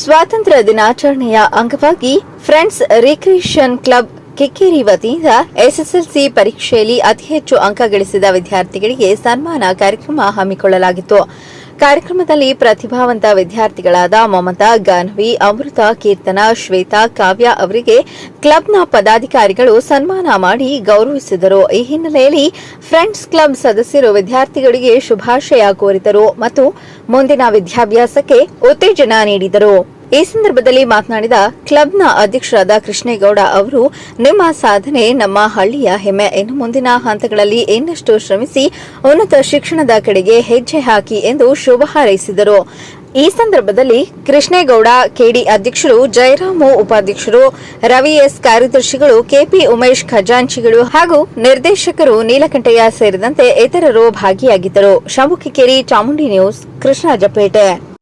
ಸ್ವಾತಂತ್ರ್ಯ ದಿನಾಚರಣೆಯ ಅಂಗವಾಗಿ ಫ್ರೆಂಡ್ಸ್ ರಿಕ್ರಿಯೇಷನ್ ಕ್ಲಬ್ ಕೆಕ್ಕೇರಿ ವತಿಯಿಂದ ಎಸ್ಎಸ್ಎಲ್ಸಿ ಪರೀಕ್ಷೆಯಲ್ಲಿ ಅತಿ ಹೆಚ್ಚು ಅಂಕ ಗಳಿಸಿದ ವಿದ್ಯಾರ್ಥಿಗಳಿಗೆ ಸನ್ಮಾನ ಕಾರ್ಯಕ್ರಮ ಹಮ್ಮಿಕೊಳ್ಳಲಾಗಿತ್ತು. ಕಾರ್ಯಕ್ರಮದಲ್ಲಿ ಪ್ರತಿಭಾವಂತ ವಿದ್ಯಾರ್ಥಿಗಳಾದ ಮಮತಾ, ಗಾನ್ವಿ, ಅಮೃತ, ಕೀರ್ತನ, ಶ್ವೇತಾ, ಕಾವ್ಯ ಅವರಿಗೆ ಕ್ಲಬ್ನ ಪದಾಧಿಕಾರಿಗಳು ಸನ್ಮಾನ ಮಾಡಿ ಗೌರವಿಸಿದರು. ಈ ಹಿನ್ನೆಲೆಯಲ್ಲಿ ಫ್ರೆಂಡ್ಸ್ ಕ್ಲಬ್ ಸದಸ್ಯರು ವಿದ್ಯಾರ್ಥಿಗಳಿಗೆ ಶುಭಾಶಯ ಕೋರಿದರು ಮತ್ತು ಮುಂದಿನ ವಿದ್ಯಾಭ್ಯಾಸಕ್ಕೆ ಉತ್ತೇಜನ ನೀಡಿದರು. ಈ ಸಂದರ್ಭದಲ್ಲಿ ಮಾತನಾಡಿದ ಕ್ಲಬ್ನ ಅಧ್ಯಕ್ಷರಾದ ಕೃಷ್ಣೇಗೌಡ ಅವರು, ನಿಮ್ಮ ಸಾಧನೆ, ನಮ್ಮ ಹಳ್ಳಿಯ ಹೆಮ್ಮೆ. ಇನ್ನು ಮುಂದಿನ ಹಂತಗಳಲ್ಲಿ ಇನ್ನಷ್ಟು ಶ್ರಮಿಸಿ ಉನ್ನತ ಶಿಕ್ಷಣದ ಕಡೆಗೆ ಹೆಜ್ಜೆ ಹಾಕಿ ಎಂದು ಶುಭ ಹಾರೈಸಿದರು. ಈ ಸಂದರ್ಭದಲ್ಲಿ ಕೃಷ್ಣೇಗೌಡ, ಕೆಡಿ ಅಧ್ಯಕ್ಷರು, ಜಯರಾಮು ಉಪಾಧ್ಯಕ್ಷರು, ರವಿ ಎಸ್ ಕಾರ್ಯದರ್ಶಿಗಳು, ಕೆಪಿ ಉಮೇಶ್ ಖಜಾಂಚಿಗಳು ಹಾಗೂ ನಿರ್ದೇಶಕರು ನೀಲಕಂಠಯ್ಯ ಸೇರಿದಂತೆ ಇತರರು ಭಾಗಿಯಾಗಿದ್ದರು. ಶಂಭು ಕಿಕ್ಕೇರಿ ಚಾಮುಂಡಿ ನ್ಯೂಸ್, ಕೃಷ್ಣರಾಜಪೇಟೆ.